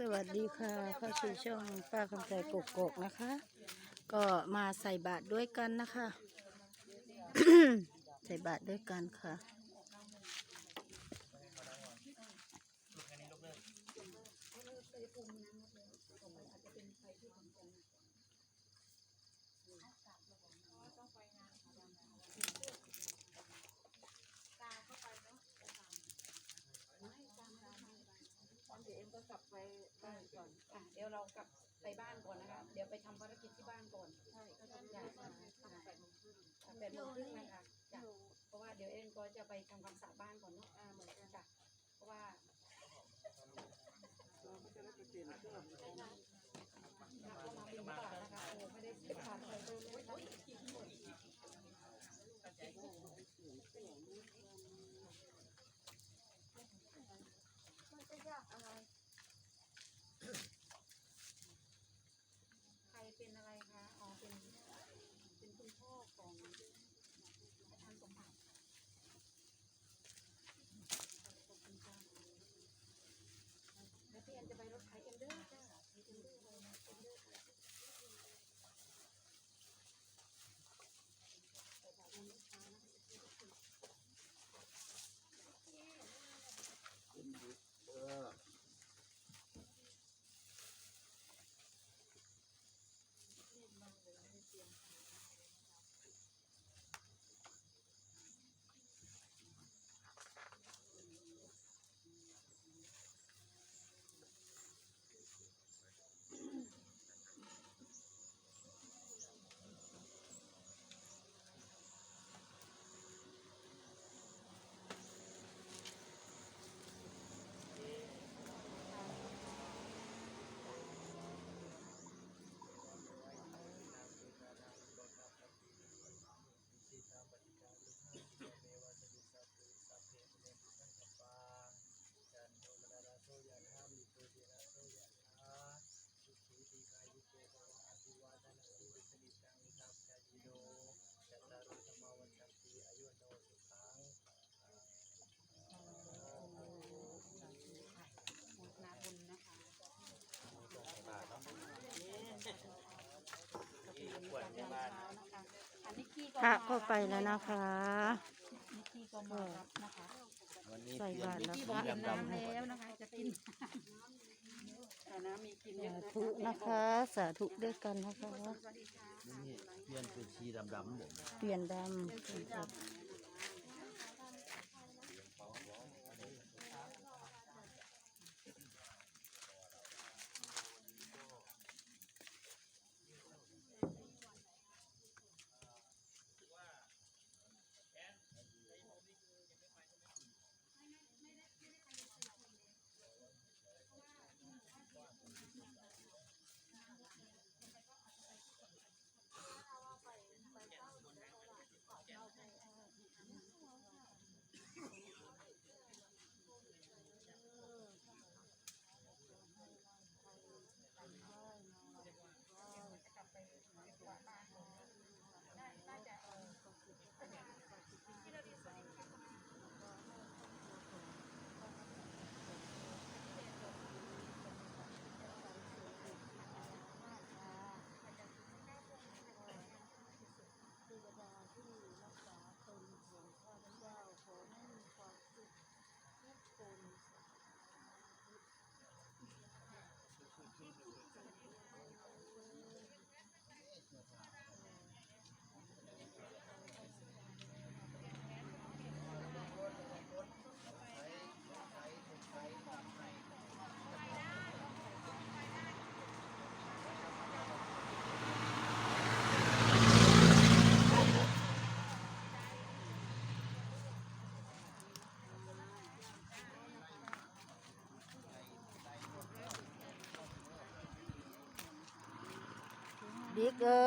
สวัสดีค่ะเข้าสู่ช่องป้าคำใจกกกนะคะ ก็มาใส่บาตรด้วยกันนะคะ ใส่บาตรด้วยกันค่ะเดี๋ยวเอ็มก็กลับไปบ้านก่อนอะ เดี๋ยวเรากลับไปบ้านก่อนนะคะ เดี๋ยวไปทำภารกิจที่บ้านก่อน ใช่ก็ต้องอยากมาแปดโมงครึ่งแปดโมงครึ่งนะคะจ้ะเพราะว่าเดี๋ยวเอ็มก็จะไปทำความสะอาดบ้านก่อนเนาะอ่าเหมือนกันจ้ะเพราะว่าเราก็มาบินบาตนะคะโอ้ไม่ได้ไปผ่านอะไรเลย ระมาก็ไปแล้วนะคะนิกกี้ก็มารับนะคะวันนี้ใส่บาตรนิกแล้วกี้บอกค่ะกินน้ำแล้วนะคะ จะกินแต่น้ำมีกินเยสาอะนะธุนะคะ สาธุด้วยกันนะคะสวัสดีค่ะนี่เพื่อนคือชีดำดำๆผมเปลี่ยนดำ ดิกเอ้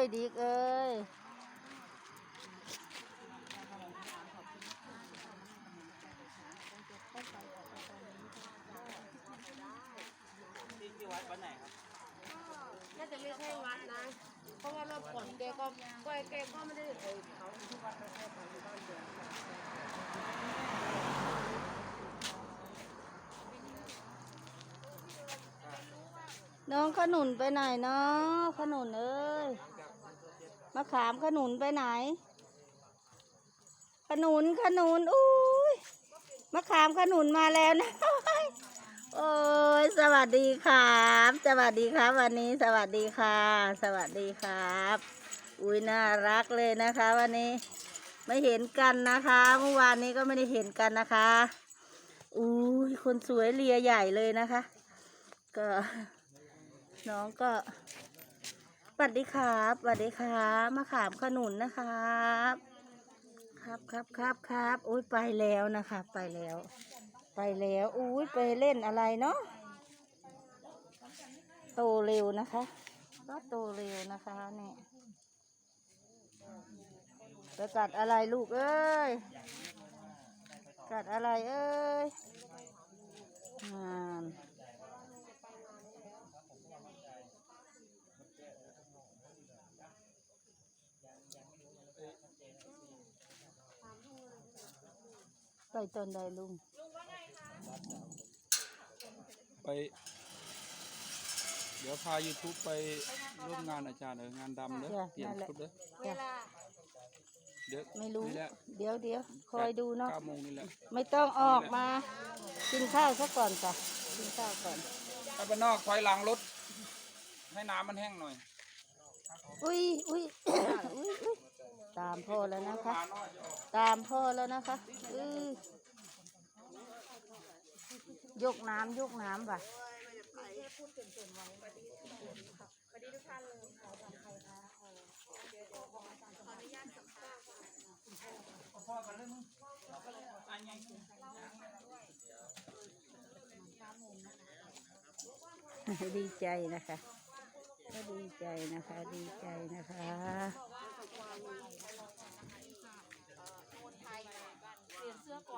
ยดิกเอ้ยที่วัดวันไหนครับน่าจะไม่ใช่วัดนะ เพราะว่ารอบก่อนแกก็ก็แกก็ไม่ได้เอ่ยเขาที่วัดไม่ใช่ของบ้านเดียว น้องขนุนไปไหนเนาะขนุนเอ้ยมะขามขนุนไปไหน ขนุนขนุนอุ้ยมะขามขนุนมาแล้วนะโอ้ยสวัสดีครับ สวัสดีครับ วันนี้สวัสดีค่ะ สวัสดีครับ อุ้ยน่ารักเลยนะคะ วันนี้ไม่เห็นกันนะคะเมื่อวานนี้ก็ไม่ได้เห็นกันนะคะอุ้ยคนสวยเลียใหญ่เลยนะคะ ก็ น้องก็สวัสดีครับสวัสดีครับมะขามขนุนนะครับ ครับครับครับครับอุ้ยไปแล้วนะคะไปแล้ว ไปแล้วอุ้ยไปเล่นอะไรเนาะโตเร็วนะคะ ก็โตเร็วนะคะเนี่ยไปกัดอะไรลูกเอ้ยกัดอะไรเอ้ยงาน ไปตอนใดลุง ไป เดี๋ยวพา YouTube ไปร่วมงานอาจารย์เอองานดำเด้อจ้ะเปลี่ยนนั่นแหละ ชุดเด้อเวลา เดี๋ยวไม่รู้ นี่แหละเดี๋ยวเดี๋ยวคอยดูเนาะ เก้าโมงนี่แหละไม่ต้องออกมา กินข้าวซะก่อนจ้ะกินข้าวก่อน ไปบ้านนอกถอยหลังรถ ให้น้ำมันแห้งหน่อยอุ้ยอุ้ย อุ้ยอุ้ยตามพ่อแล้วนะคะ หาน้อยจะออก ตามพ่อแล้วนะคะอือยกน้ำยกน้ำว่ะดีใจนะคะ ก็ดีใจนะคะ ดีใจนะคะ ไ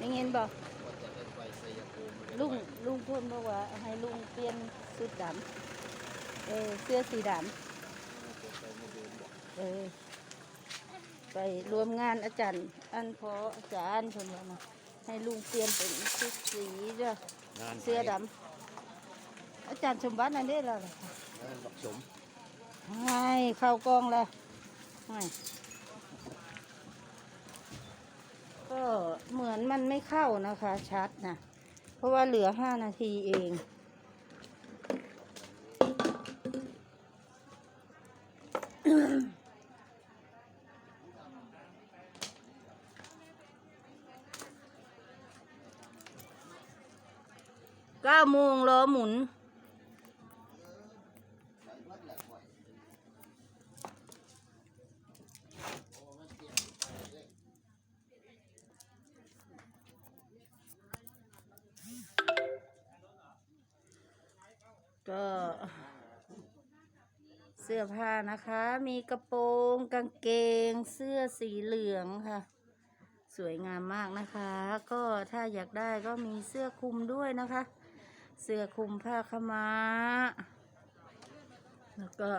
ด้เงินบอกลุงลุงพูดบอกว่าให้ลุงเปลี่ยนชุดดำเออเสื้อสีดำเออไปรวมงานอาจารย์ อันพออาจารย์คนว่านะ ให้ลุงเปลี่ยนเป็นชุดสีเด้องานเสื้อดำอาจารย์สมบัตินั่นได้แล้วเหรอคะงานผสมให้เข้ากล้องแล้วให้ก็เหมือนมันไม่เข้านะคะ ชัดนะ เพราะว่าเหลือห้านาทีเอง เก้าโมงล้อหมุน ก็เสื้อผ้านะคะ มีกระโปรงกางเกง เสื้อสีเหลืองค่ะสวยงามมากนะคะ ก็ถ้าอยากได้ก็มีเสื้อคลุมด้วยนะคะ เสื้อคลุมผ้าขม้า แล้วก็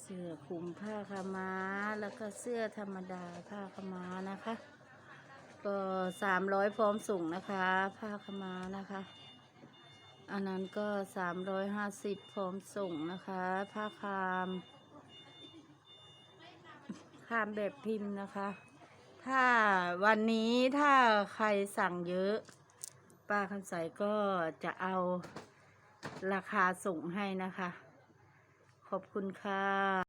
เสื้อคลุมผ้าขม้า แล้วก็เสื้อธรรมดาผ้าขม้านะคะ ก็สามร้อยพร้อมส่งนะคะ ผ้าขม้านะคะ อันนั้นก็สามร้อยห้าสิบพร้อมส่งนะคะ ผ้าคาม คามแบบพิมพ์นะคะ ถ้าวันนี้ถ้าใครสั่งเยอะ ป้าคำใสก็จะเอาราคาส่งให้นะคะ ขอบคุณค่ะ